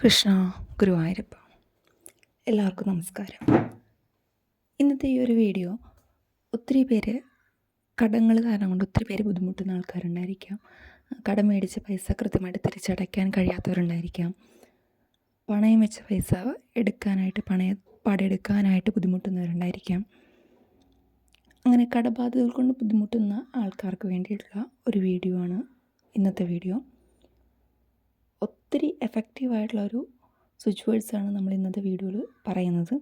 കൃഷ്ണ ഗുരുവായൂരപ്പ. എല്ലാവർക്കും നമസ്കാരം. ഇന്നത്തെ ഈ ഒരു വീഡിയോ ഒത്തിരി പേര് കടങ്ങൾ കാരണം കൊണ്ട് ഒത്തിരി പേര് ബുദ്ധിമുട്ടുന്ന ആൾക്കാരുണ്ടായിരിക്കാം. കടം മേടിച്ച പൈസ കൃത്യമായിട്ട് തിരിച്ചടയ്ക്കാൻ കഴിയാത്തവരുണ്ടായിരിക്കാം. പണയം വെച്ച പൈസ എടുക്കാനായിട്ട് പണയ പടെടുക്കാനായിട്ട് ബുദ്ധിമുട്ടുന്നവരുണ്ടായിരിക്കാം. അങ്ങനെ കടബാധ്യതകൾ കൊണ്ട് ബുദ്ധിമുട്ടുന്ന ആൾക്കാർക്ക് വേണ്ടിയിട്ടുള്ള ഒരു വീഡിയോ ആണ് ഇന്നത്തെ വീഡിയോ. ഒത്തിരി എഫക്റ്റീവായിട്ടുള്ള ഒരു സ്വിച്ച് വേർഡ്സാണ് നമ്മൾ ഇന്നത്തെ വീഡിയോയിൽ പറയുന്നത്.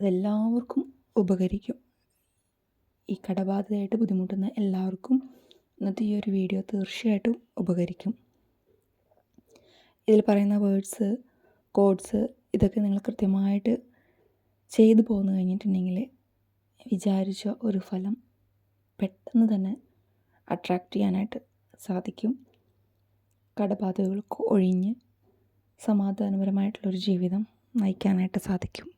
അതെല്ലാവർക്കും ഉപകരിക്കും. ഈ കടബാധിതയായിട്ട് ബുദ്ധിമുട്ടുന്ന എല്ലാവർക്കും ഇന്നത്തെ ഈ ഒരു വീഡിയോ തീർച്ചയായിട്ടും ഉപകരിക്കും. ഇതിൽ പറയുന്ന വേർഡ്സ് കോഡ്സ് ഇതൊക്കെ നിങ്ങൾ കൃത്യമായിട്ട് ചെയ്തു പോന്നു കഴിഞ്ഞിട്ടുണ്ടെങ്കിൽ വിചാരിച്ച ഒരു ഫലം പെട്ടെന്ന് തന്നെ അട്രാക്റ്റ് ചെയ്യാനായിട്ട് സാധിക്കും. കടബാധകൾക്ക് ഒഴിഞ്ഞ് സമാധാനപരമായിട്ടുള്ളൊരു ജീവിതം നയിക്കാനായിട്ട് സാധിക്കും.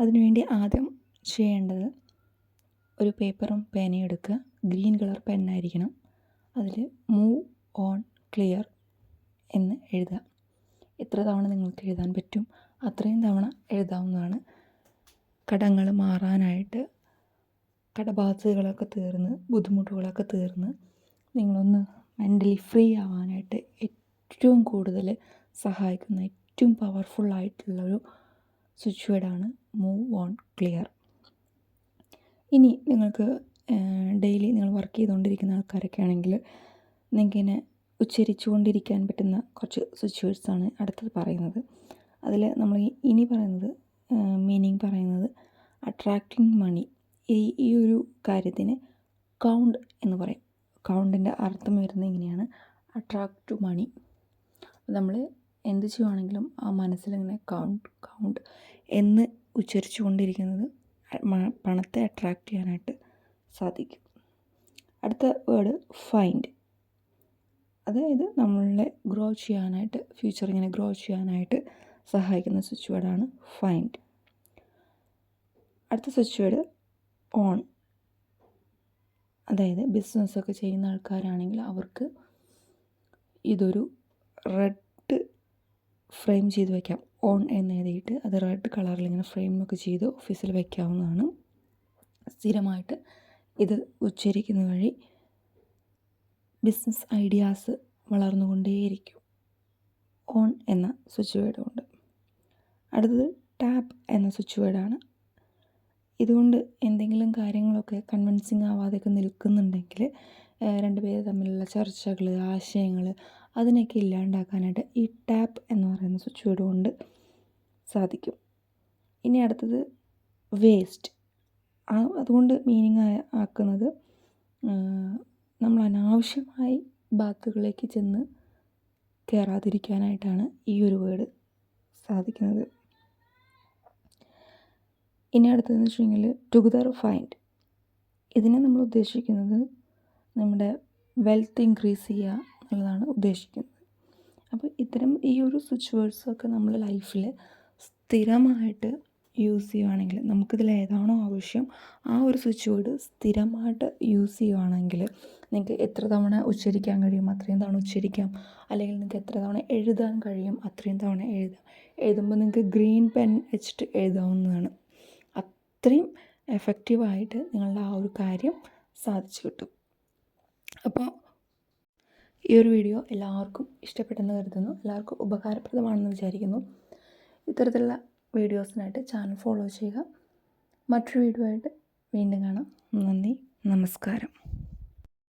അതിനുവേണ്ടി ആദ്യം ചെയ്യേണ്ടത് ഒരു പേപ്പറും പേനയും എടുക്കുക. ഗ്രീൻ കളർ പെന്നായിരിക്കണം. അതിൽ മൂവ് ഓൺ ക്ലിയർ എന്ന് എഴുതുക. എത്ര തവണ നിങ്ങൾക്ക് എഴുതാൻ പറ്റും? അത്രയും തവണ എഴുതാവുന്നതാണ്. കടങ്ങൾ മാറാനായിട്ട് കടബാധ്യതകളൊക്കെ തീർന്ന് ബുദ്ധിമുട്ടുകളൊക്കെ തീർന്ന് നിങ്ങളൊന്ന് മെന്റലി ഫ്രീ ആവാനായിട്ട് ഏറ്റവും കൂടുതൽ സഹായിക്കുന്ന ഏറ്റവും പവർഫുൾ ആയിട്ടുള്ളൊരു സ്വിച്ച് വേർഡാണ് മൂവ് ഓൺ ക്ലിയർ ഇനി നിങ്ങൾക്ക് ഡെയിലി നിങ്ങൾ വർക്ക് ചെയ്തുകൊണ്ടിരിക്കുന്ന ആൾക്കാരൊക്കെ ആണെങ്കിൽ നിങ്ങൾക്കിങ്ങനെ ഉച്ചരിച്ചു കൊണ്ടിരിക്കാൻ പറ്റുന്ന കുറച്ച് സ്വിച്ച് വേർഡ്സാണ് അടുത്തത് പറയുന്നത്. അതിൽ നമ്മൾ ഇനി പറയുന്നത് മീനിങ് പറയുന്നത് അട്രാക്റ്റിംഗ് മണി ഈ ഈ ഒരു കാര്യത്തിന് കൗണ്ട് എന്ന് പറയും. കൗണ്ടിന്റെ അർത്ഥം വരുന്നത് ഇങ്ങനെയാണ്. അട്രാക്ട് ടു മണി നമ്മൾ എന്ത് ചെയ്യുവാണെങ്കിലും ആ മനസ്സിലിങ്ങനെ കൗണ്ട് കൗണ്ട് എന്ന് ഉച്ചരിച്ചു കൊണ്ടിരിക്കുന്നത് പണത്തെ അട്രാക്റ്റ് ചെയ്യാനായിട്ട് സാധിക്കും. അടുത്ത വേർഡ് ഫൈൻഡ് അതായത് നമ്മളെ ഗ്രോ ചെയ്യാനായിട്ട് ഫ്യൂച്ചർ ഇങ്ങനെ ഗ്രോ ചെയ്യാനായിട്ട് സഹായിക്കുന്ന സ്വിച്ച് വേർഡാണ് ഫൈൻഡ് അടുത്ത സ്വിച്ച് വേർഡ് ഓൺ അതായത് ബിസിനസ്സൊക്കെ ചെയ്യുന്ന ആൾക്കാരാണെങ്കിൽ അവർക്ക് ഇതൊരു റെഡ് ഫ്രെയിം ചെയ്ത് വയ്ക്കാം ഓൺ എന്ന് എഴുതിയിട്ട് അത് റെഡ് കളറിൽ ഇങ്ങനെ ഫ്രെയിമൊക്കെ ചെയ്ത് ഓഫീസിൽ വയ്ക്കാവുന്നതാണ് സ്ഥിരമായിട്ട് ഇത് ഉച്ചരിക്കുന്ന വഴി ബിസിനസ് ഐഡിയാസ് വളർന്നുകൊണ്ടേയിരിക്കും. ഓൺ എന്ന സ്വിച്ച് വേർഡ് കൊണ്ട്. അടുത്തത് ടാപ്പ് എന്ന സ്വിച്ച് വേർഡാണ്. ഇതുകൊണ്ട് എന്തെങ്കിലും കാര്യങ്ങളൊക്കെ കൺവിൻസിങ് ആവാതെയൊക്കെ നിൽക്കുന്നുണ്ടെങ്കിൽ രണ്ട് പേര് തമ്മിലുള്ള ചർച്ചകൾ ആശയങ്ങൾ അതിനെയൊക്കെ ഇല്ലാണ്ടാക്കാനായിട്ട് ഈ ടാപ്പ് എന്ന് പറയുന്ന സ്വിച്ച് കൊണ്ട് സാധിക്കും. ഇനി അടുത്തത് വേസ്റ്റ് അതുകൊണ്ട് മീനിങ് ആക്കുന്നത് നമ്മൾ അനാവശ്യമായി ബാത്തുകളിലേക്ക് ചെന്ന് കയറാതിരിക്കാനായിട്ടാണ് ഈ ഒരു വേർഡ് സാധിക്കുന്നത്. ഇനി അടുത്തതെന്ന് വെച്ചിട്ടുണ്ടെങ്കിൽ ടുഗദർ ഫൈൻഡ് ഇതിനെ നമ്മൾ ഉദ്ദേശിക്കുന്നത് നമ്മുടെ വെൽത്ത് ഇൻക്രീസ് ചെയ്യുക എന്നുള്ളതാണ് ഉദ്ദേശിക്കുന്നത്. അപ്പോൾ ഇത്തരം ഈ ഒരു സ്വിച്ച് വേർഡ്സൊക്കെ നമ്മൾ ലൈഫിൽ സ്ഥിരമായിട്ട് യൂസ് ചെയ്യുവാണെങ്കിൽ നമുക്കിതിൽ ഏതാണോ ആവശ്യം ആ ഒരു സ്വിച്ച് വേർഡ് സ്ഥിരമായിട്ട് യൂസ് ചെയ്യുവാണെങ്കിൽ നിങ്ങൾക്ക് എത്ര തവണ ഉച്ചരിക്കാൻ കഴിയും അത്രയും തവണ ഉച്ചരിക്കാം അല്ലെങ്കിൽ നിങ്ങൾക്ക് എത്ര തവണ എഴുതാൻ കഴിയും അത്രയും തവണ എഴുതാം. എഴുതുമ്പോൾ നിങ്ങൾക്ക് ഗ്രീൻ പെൻ വെച്ചിട്ട് എഴുതാവുന്നതാണ്. അത്രയും എഫക്റ്റീവായിട്ട് നിങ്ങളുടെ ആ ഒരു കാര്യം സാധിച്ചു കിട്ടും. അപ്പോൾ ഈ ഒരു വീഡിയോ എല്ലാവർക്കും ഇഷ്ടപ്പെട്ടെന്ന് കരുതുന്നു. എല്ലാവർക്കും ഉപകാരപ്രദമാണെന്ന് വിചാരിക്കുന്നു. ഇത്തരത്തിലുള്ള വീഡിയോസിനായിട്ട് ചാനൽ ഫോളോ ചെയ്യുക. മറ്റൊരു വീഡിയോ ആയിട്ട് വീണ്ടും കാണാം. നന്ദി. നമസ്കാരം.